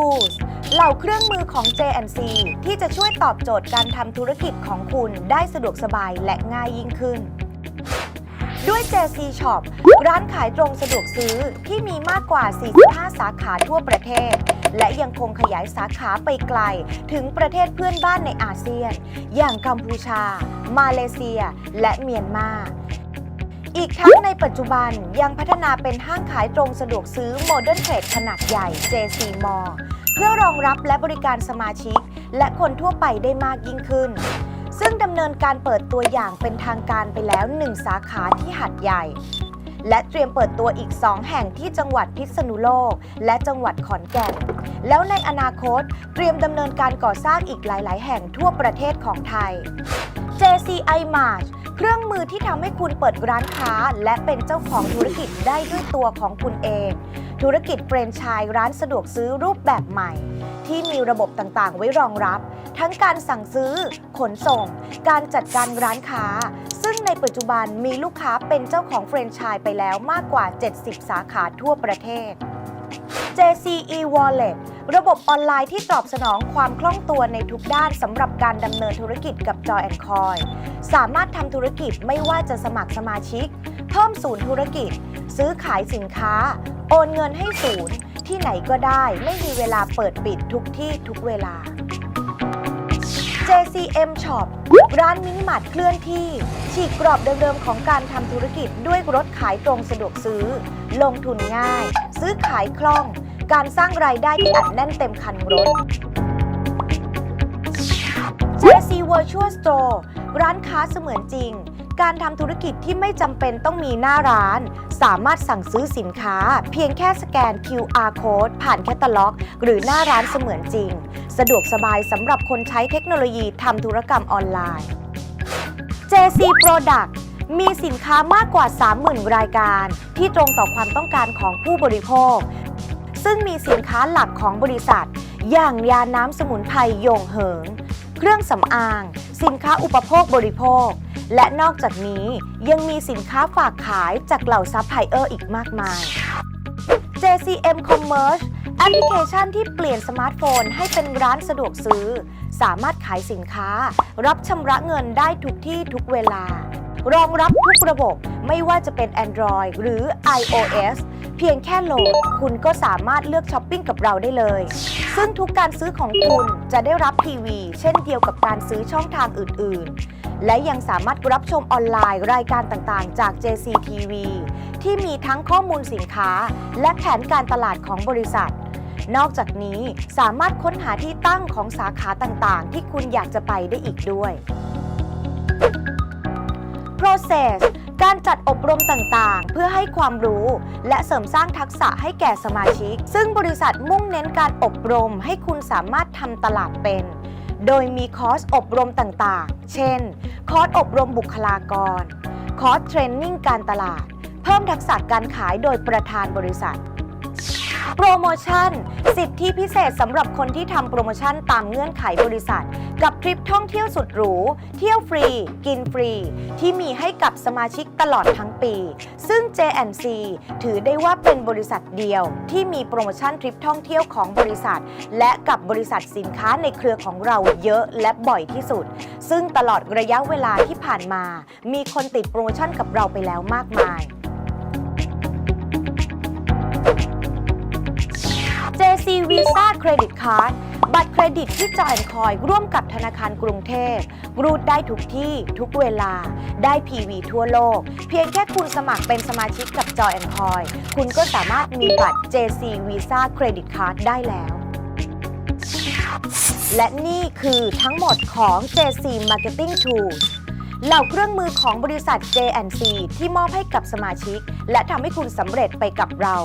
Tools เหล่าเครื่องมือของ J&C ที่จะช่วยตอบโจทย์การทำธุรกิจของคุณได้สะดวกสบายและง่ายยิ่งขึ้น ด้วย JC Shop ร้านขายตรงสะดวกซื้อที่มีมากกว่า 45 สาขาทั่วประเทศ และยังคงขยายสาขาไปไกล ถึงประเทศเพื่อนบ้านในอาเซียน อย่างกัมพูชา มาเลเซีย และเมียนมา อีกทั้งในปัจจุบันยังพัฒนาเป็นห้างขายตรงสะดวกซื้อโมเดิร์นเทรดขนาดใหญ่ JC Mall เพื่อรองรับและบริการสมาชิก และคนทั่วไปได้มากยิ่งขึ้น ซึ่งดำเนินการเปิดตัวอย่างเป็นทางการไปแล้ว 1 สาขาที่หัดใหญ่ และเตรียมเปิดตัวอีก 2 แห่งที่จังหวัดพิษณุโลก และจังหวัดขอนแก่น แล้วในอนาคตเตรียมดำเนินการก่อสร้างอีกหลาย ๆ แห่งทั่วประเทศของไทย JCI Mart เครื่องมือที่ทำให้คุณเปิดร้านค้า และเป็นเจ้าของธุรกิจได้ด้วยตัวของคุณเอง ธุรกิจเฟรนไชส์ร้านสะดวกซื้อรูปแบบใหม่ ที่มีระบบต่างๆ ไว้รองรับ ทั้งการสั่งซื้อ ขนส่ง การจัดการร้านค้า ซึ่งในปัจจุบันมีลูกค้าเป็นเจ้าของเฟรนไชส์ไปแล้วมากกว่า 70 สาขาทั่วประเทศ JCE Wallet ระบบออนไลน์ที่ตอบสนองความคล่องตัวในทุกด้านสำหรับการดำเนินธุรกิจกับ Joy Coin สามารถทำธุรกิจไม่ว่าจะสมัครสมาชิก เพิ่มศูนย์ธุรกิจ ซื้อขายสินค้า โอนเงินให้ศูนย์ ที่ไหนก็ได้ไม่มีเวลาเปิดปิดทุกที่ทุกเวลา JCM Shop ร้านมินิมาร์ทเคลื่อนที่ ฉีกกรอบเดิมๆของการทำธุรกิจด้วยรถขายตรงสะดวกซื้อ ลงทุนง่าย ซื้อขายคล่อง การสร้างรายได้ที่อัดแน่นเต็มคันรถ JC Virtual Store ร้านค้าเสมือนจริง การทำธุรกิจที่ไม่จำเป็นต้องมีหน้าร้าน สามารถสั่งซื้อสินค้า เพียงแค่สแกน QR code ผ่านแคตตาล็อก หรือหน้าร้านเสมือนจริง สะดวกสบายสำหรับคนใช้เทคโนโลยีทำธุรกรรมออนไลน์ JC Product มีสินค้ามากกว่า 30,000 รายการ ที่ตรงต่อความต้องการของผู้บริโภค ซึ่งมีสินค้าหลักของบริษัท อย่างยาน้ำสมุนไพรโยงเหิง เครื่องสำอาง สินค้าอุปโภคบริโภค และนอกจากนี้ยังมีสินค้าฝากขายจากเหล่าซัพพลายเออร์อีกมากมาย JCM Commerce แอปพลิเคชันที่เปลี่ยนสมาร์ทโฟนให้เป็นร้านสะดวกซื้อ สามารถขายสินค้า รับชำระเงินได้ทุกที่ทุกเวลา รองรับทุกระบบไม่ว่าจะเป็น Android หรือ iOS เพียงแค่โหลด คุณก็สามารถเลือกช้อปปิ้งกับเราได้เลย ซึ่งทุกการซื้อของคุณจะได้รับ PV เช่นเดียวกับการซื้อช่องทางอื่น ๆ และยังสามารถรับชมออนไลน์รายการต่างๆ จาก JCTV ที่มีทั้งข้อมูลสินค้า และแผนการตลาดของบริษัท นอกจากนี้สามารถค้นหาที่ตั้งของสาขาต่างๆ ที่คุณอยากจะไปได้อีกด้วย process การจัดอบรมต่างๆ เพื่อให้ความรู้ และเสริมสร้างทักษะให้แก่สมาชิก ซึ่งบริษัทมุ่งเน้นการอบรมให้คุณสามารถทำตลาดเป็น โดยมีคอร์สอบรมต่างๆ เช่น คอร์สอบรมบุคลากร คอร์สเทรนนิ่งการตลาด เพิ่มทักษะการขายโดยประธานบริษัทโปรโมชั่น สิทธิพิเศษสำหรับคนที่ทำโปรโมชั่นตามเงื่อนไขบริษัท กับทริปท่องเที่ยวสุดหรู เที่ยวฟรี กินฟรี ที่มีให้กับสมาชิกตลอดทั้งปี ซึ่ง J&C ถือได้ว่าเป็นบริษัทเดียวที่มีโปรโมชั่นทริปท่องเที่ยวของบริษัท และกับบริษัทสินค้าในเครือของเราเยอะและบ่อยที่สุด ซึ่งตลอดระยะเวลาที่ผ่านมา มีคนติดโปรโมชั่นกับเราไปแล้วมากมาย JC Visa Credit Card บัตรเครดิตที่จอยคอยร่วมกับธนาคารกรุงเทพรูดได้ทุกที่ทุกเวลา ได้ PV ทั่วโลก เพียงแค่คุณสมัครเป็นสมาชิกกับจอยคอยคุณก็สามารถมีบัตร JC Visa Credit Card ได้แล้ว และนี่คือทั้งหมดของ JC Marketing Tools เหล่าเครื่องมือของบริษัท J&C ที่มอบให้กับสมาชิก และทำให้คุณสำเร็จไปกับเรา